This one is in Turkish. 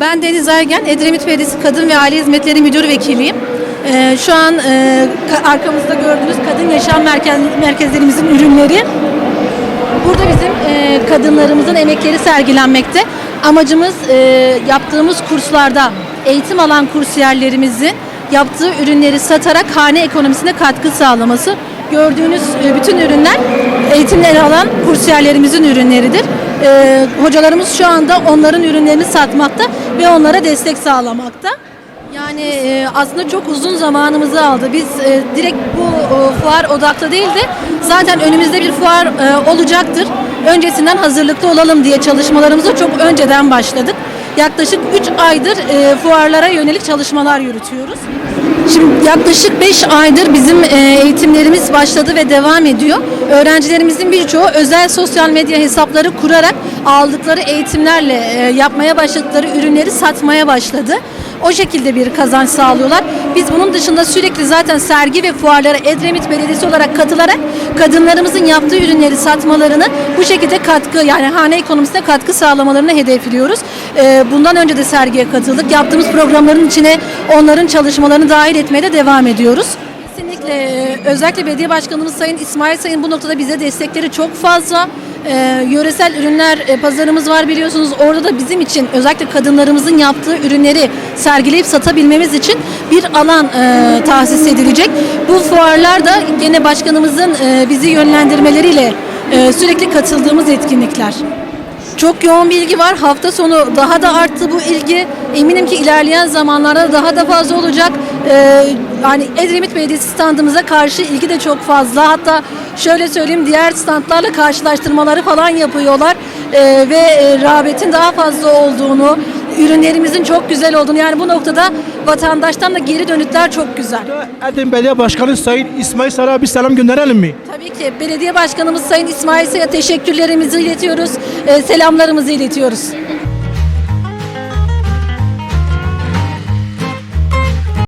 Ben Deniz Ergen, Edremit Belediyesi Kadın ve Aile Hizmetleri Müdür Vekiliyim. Ee, şu an e, ka- arkamızda gördüğünüz kadın yaşam merkez, merkezlerimizin ürünleri. Burada bizim e, kadınlarımızın emekleri sergilenmekte. Amacımız e, yaptığımız kurslarda eğitim alan kursiyerlerimizin yaptığı ürünleri satarak hane ekonomisine katkı sağlaması. Gördüğünüz bütün ürünler eğitimleri alan kursiyerlerimizin ürünleridir. E, hocalarımız şu anda onların ürünlerini satmakta ve onlara destek sağlamakta. Yani e, aslında çok uzun zamanımızı aldı. Biz e, direkt bu e, fuar odaklı değil de zaten önümüzde bir fuar e, olacaktır. Öncesinden hazırlıklı olalım diye çalışmalarımıza çok önceden başladık. Yaklaşık 3 aydır e, fuarlara yönelik çalışmalar yürütüyoruz. Şimdi yaklaşık 5 aydır bizim e, eğitimlerimiz başladı ve devam ediyor. Öğrencilerimizin birçoğu özel sosyal medya hesapları kurarak aldıkları eğitimlerle e, yapmaya başladıkları ürünleri satmaya başladı. O şekilde bir kazanç sağlıyorlar. Biz bunun dışında sürekli zaten sergi ve fuarlara Edremit Belediyesi olarak katılarak kadınlarımızın yaptığı ürünleri satmalarını bu şekilde katkı yani hane ekonomisine katkı sağlamalarını hedefliyoruz. Ee, bundan önce de sergiye katıldık. Yaptığımız programların içine onların çalışmalarını dahil etmeye de devam ediyoruz. E, özellikle belediye başkanımız Sayın İsmail Sayın bu noktada bize destekleri çok fazla. Ee, yöresel ürünler e, pazarımız var biliyorsunuz. Orada da bizim için özellikle kadınlarımızın yaptığı ürünleri sergileyip satabilmemiz için bir alan e, tahsis edilecek. Bu fuarlar da gene başkanımızın e, bizi yönlendirmeleriyle e, sürekli katıldığımız etkinlikler. Çok yoğun bir ilgi var. Hafta sonu daha da arttı bu ilgi. Eminim ki ilerleyen zamanlarda daha da fazla olacak. Ee, yani Edremit Belediyesi standımıza karşı ilgi de çok fazla. Hatta şöyle söyleyeyim diğer standlarla karşılaştırmaları falan yapıyorlar. Ee, ve e, rağbetin daha fazla olduğunu, ürünlerimizin çok güzel olduğunu yani bu noktada vatandaştan da geri dönütler çok güzel. Edim Belediye Başkanı Sayın İsmail Sarı'ya bir selam gönderelim mi? Tabii ki belediye başkanımız Sayın İsmail Say'a teşekkürlerimizi iletiyoruz, e, selamlarımızı iletiyoruz.